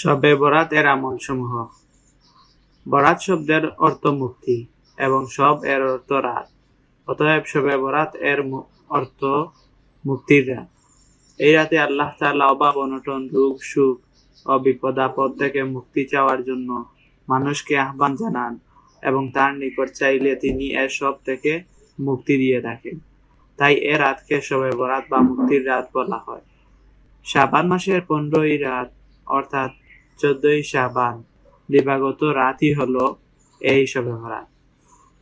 শবে বরাত এর আমল সমূহ বরাত শব্দের অর্থ মুক্তি এবং সব এর অর্থ রাত। অতএব শবে বরাত এর অর্থ মুক্তির রাত। এই রাতে আল্লাহ তাআলা অভাব, অনটন, দুঃখ, সুখ ও বিপদ, আপদ থেকে মুক্তি চাওয়ার জন্য মানুষকে আহ্বান জানান এবং তার নিকট চাইলে তিনি এর সব থেকে মুক্তি দিয়ে থাকেন। তাই এ রাতকে শবে বরাত বা মুক্তির রাত বলা হয়। শাবান মাসের পনেরোই রাত অর্থাৎ চোদ্দই শাবান দিবাগত রাতই হলো এই শবে বরাত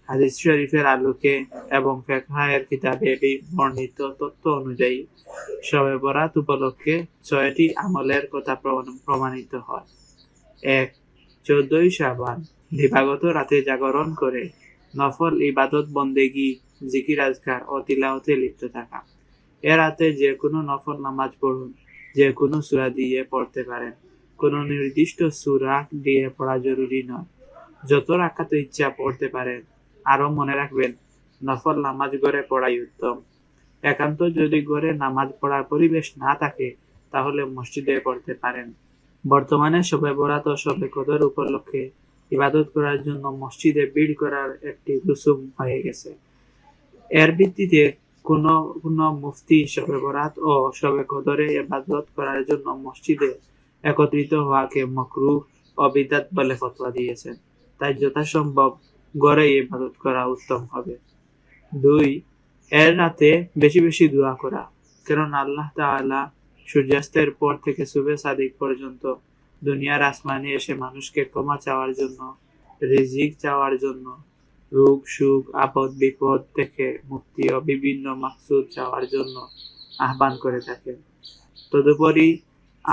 হাদিস শরীফের আলোকে এবং ফেকহায়ের কিতাবে বর্ণিত তথ্য অনুযায়ী শবে বরাত উপলক্ষে ছয়টি আমলের কথা প্রমাণিত হয়। এক, চোদ্দই শাবান দিবাগত রাতে জাগরণ করে নফল ইবাদত, বন্দেগি, জিকির, আজকার ও তিলাওতে লিপ্ত থাকা। এ রাতে যে কোনো নফল নামাজ পড়ুন, যে কোনো সূরা দিয়ে পড়তে পারেন। কোনো নির্দিষ্ট সূরা দিয়ে পড়া জরুরি নয়। যত রাখাতে ইচ্ছা পড়তে পারেন আরও মনে রাখবেন, নফল নামাজ গড়ে পড়াই উত্তম। একান্ত যদি গড়ে নামাজ পড়ার পরিবেশ না থাকে, তাহলে মসজিদে পড়তে পারেন। বর্তমানে সবে বরাত ও সবে কদর উপলক্ষে ইবাদত করার জন্য মসজিদে ভিড় করার একটি রুসুম হয়ে গেছে। এর ভিত্তিতে কোন কোন মুফতি সবে বরাত ও সবে কদরে ইবাদত করার জন্য মসজিদে একত্রিত হওয়াকে মকরু ও বিদাত বলে ফতোয়া দিয়েছেন তাই যথাসম্ভব গড়ে ইবাদত করা উত্তম হবে। দুই, এর রাতে বেশি বেশি দোয়া করা। কারণ আল্লাহ তাআলা সূর্যাস্তের পর থেকে সুবে সাদিক পর্যন্ত দুনিয়ার আসমানে এসে মানুষকে ক্ষমা চাওয়ার জন্য, রিজিক চাওয়ার জন্য, রোগ, সুখ, আপদ, বিপদ থেকে মুক্তি ও বিভিন্ন মাকসুদ চাওয়ার জন্য আহ্বান করে থাকেন। তদুপরি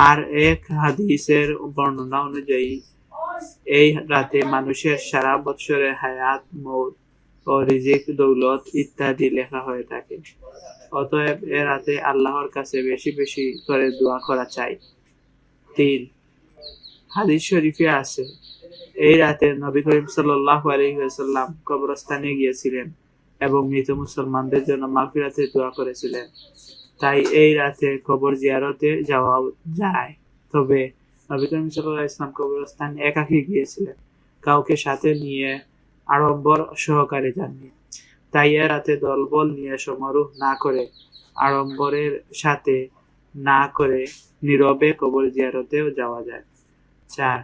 আর এক হাদিসের বর্ণনা অনুযায়ী, এই রাতে মানুষের সারা বৎসরের হায়াত, মৌত ও রিজিক, দৌলত ইত্যাদি লেখা হয়ে থাকে। অতএব এ রাতে আল্লাহর কাছে বেশি বেশি করে দোয়া করা চাই। তিন, হাদিস শরীফে আছে, এই রাতে নবী করিম আলাইহি কবরস্থানে গিয়েছিলেন এবং মৃত মুসলমানদের জন্য মাগফিরাতের দোয়া করেছিলেন। তাই এই রাতে কবর জিয়ারতে যাওয়া যায়। তবে নবী করিম সাল্লাল্লাহু আলাইহি ইসলাম কবরস্থান একাকী গিয়েছিলেন। কাউকে সাথে নিয়ে আড়ম্বর সহকারে যাননি। তাই এ রাতে দলবল নিয়ে সমারোহ না করে, আড়ম্বরের সাথে না করে নীরবে কবর জিয়ারতেও যাওয়া যায়। চার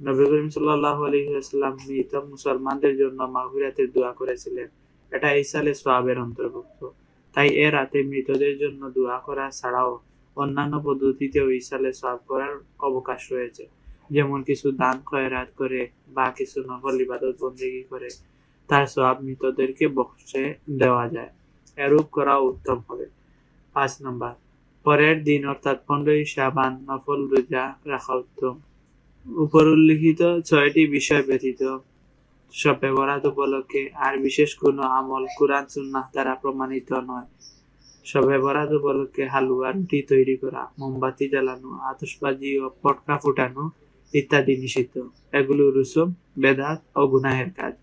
নবী করিম সাল্লাল্লাহু আলাইহি ওয়াসাল্লাম মৃত মুসলমানদের জন্য মাগফিরাতের দোয়া করেছিলেন। এটা ইসালে সোয়াবের অন্তর্ভুক্ত। তাই এ রাতে মৃতদের জন্য দোয়া করা ছাড়াও অন্যান্য পদ্ধতিতেও ইসালে সোয়াব করার অবকাশ রয়েছে। যেমন কিছু দান খয়রাত করে বা কিছু নকল ইবাদত বন্দেগী করে, তার সোয়াব মৃতদেরকে বক্সে দেওয়া যায়। এরূপ করা উত্তম হবে। পাঁচ নম্বর, পরের দিন অর্থাৎ পনেরোই শাবান নফল রোজা রাখা উত্তম। উপর উল্লিখিত ছয়টি বিষয় ব্যতীত শবে ব্যবহার উপলক্ষে আর বিশেষ কোনো আমল কোরআন সুন্নাহ দ্বারা প্রমাণিত নয়। শবে বরাত উপলক্ষে হালুয়া, রুটি তৈরি করা, মোমবাতি জ্বালানো আতসবাজি ও পটকা ফুটানো ইত্যাদি নিষিদ্ধ। এগুলো রুসুম, বেদাত ও গুনাহের কাজ।